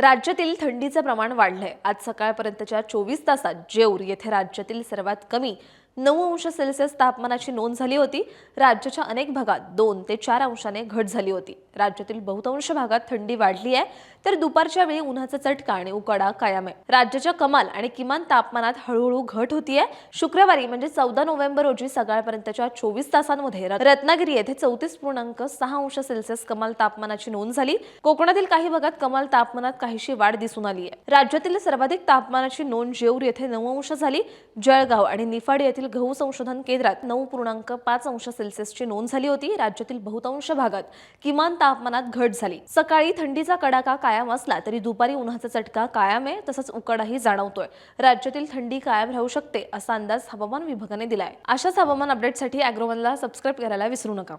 राज्यातील थंडीचं प्रमाण वाढलंय. आज सकाळपर्यंतच्या चोवीस तासात जेऊर येथे राज्यातील सर्वात कमी नऊ अंश सेल्सिअस तापमानाची नोंद झाली होती. राज्याच्या अनेक भागात दोन ते चार अंशाने घट झाली होती. राज्यातील बहुतांश भागात थंडी वाढली आहे. तर दुपारच्या वेळी उन्हाचा चटका आणि उकाडा कायम आहे. राज्याच्या कमाल आणि किमान तापमानात हळूहळू घट होतीये. शुक्रवारी म्हणजे चौदा नोव्हेंबर रोजी सकाळपर्यंतच्या चोवीस तासांमध्ये र- रत्नागिरी येथे चौतीस पूर्णांक सहा अंश सेल्सिअस कमाल तापमानाची नोंद झाली. कोकणातील काही भागात कमाल तापमानात काहीशी वाढ दिसून आली आहे. राज्यातील सर्वाधिक तापमानाची नोंद जेऊर येथे नऊ अंश झाली. जळगाव आणि निफाड येथील गहू संशोधन केंद्रात नऊ पूर्णांक पाच अंश सेल्सिअसची नोंद झाली होती. राज्यातील बहुतांश भागात किमान तापमानात घट झाली. सकाळी थंडीचा कडाका कायम असला तरी दुपारी उन्हाचा चटका कायम आहे तसंच उकाडाही जाणवतोय. राज्यातील थंडी कायम राहू शकते असा अंदाज हवामान विभागाने दिलाय. अशाच हवामान अपडेटसाठी अॅग्रोवनला सबस्क्राईब करायला विसरू नका.